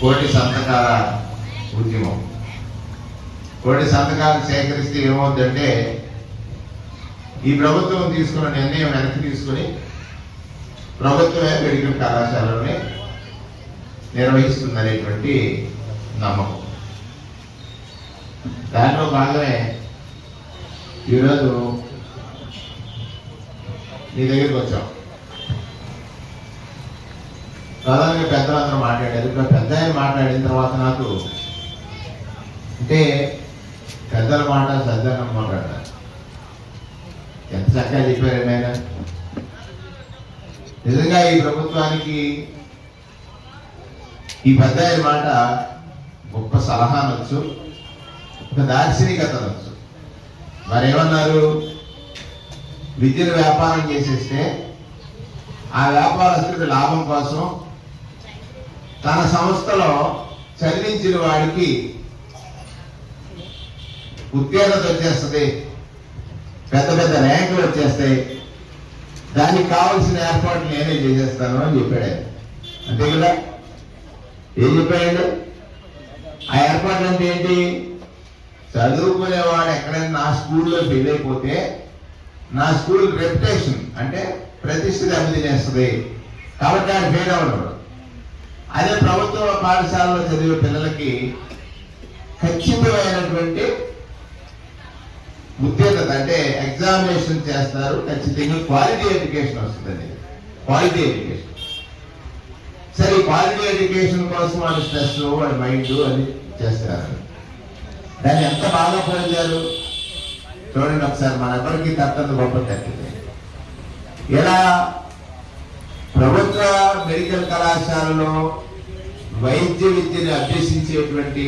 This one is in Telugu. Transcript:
కోటి సంతకాల ఉద్యమం. కోటి సంతకాలు సేకరిస్తే ఏమవుతుందంటే ఈ ప్రభుత్వం తీసుకున్న నిర్ణయం వెనక్కి తీసుకుని ప్రభుత్వమే మెడికల్ కళాశాలని నిర్వహిస్తుందనేటువంటి నమ్మకం. దాంట్లో భాగమే ఈరోజు మీ దగ్గరికి వచ్చాం. ప్రధానంగా పెద్దలందరూ మాట్లాడారు. ఇప్పుడు పెద్ద ఆయన మాట్లాడిన తర్వాత నాకు అంటే పెద్దల మాట సజ్జనం మాట్లాడారు ఎంత చక్కగా చెప్పారండి ఆయన. నిజంగా ఈ ప్రభుత్వానికి ఈ పెద్ద ఆయన మాట గొప్ప సలహా అనొచ్చు ఒక దార్శనికత అనొచ్చు. మరి ఏమన్నారు విద్యను వ్యాపారం చేసేస్తే ఆ వ్యాపారస్తుడి లాభం కోసం తన సంస్థలో చెల్లించిన వాడికి ఉత్తీర్ణత వచ్చేస్తుంది. పెద్ద పెద్ద ర్యాంకులు వచ్చేస్తాయి. దానికి కావాల్సిన ఏర్పాట్లు నేనే చేసేస్తాను అని చెప్పాడు అంతే కదా? ఏం చెప్పాడు ఆ ఏర్పాట్లు అంటే ఏంటి? చదువుకునేవాడు ఎక్కడైనా నా స్కూల్లో ఫెయిల్ అయిపోతే నా స్కూల్ రెప్యుటేషన్ అంటే ప్రతిష్ట దెబ్బతినేస్తుంది కాబట్టి ఆయన ఫెయిల్ అవ్వడం అదే ప్రభుత్వ పాఠశాలలో చదివే పిల్లలకి ఖచ్చితమైనటువంటి ఉత్తీర్ణత అంటే ఎగ్జామినేషన్ చేస్తారు ఖచ్చితంగా క్వాలిటీ ఎడ్యుకేషన్ వస్తుందండి. క్వాలిటీ ఎడ్యుకేషన్ సరే క్వాలిటీ ఎడ్యుకేషన్ కోసం వాడి స్ట్రెస్ వాడి మైండ్ అని చేస్తారు. దాన్ని ఎంత బాగా పొందారు చూడండి ఒకసారి మన ఎవరికి తట్టదు గొప్ప తగ్గింది ఎలా ప్రభుత్వ మెడికల్ కళాశాలలో వైద్య విద్యను అభ్యసించేటువంటి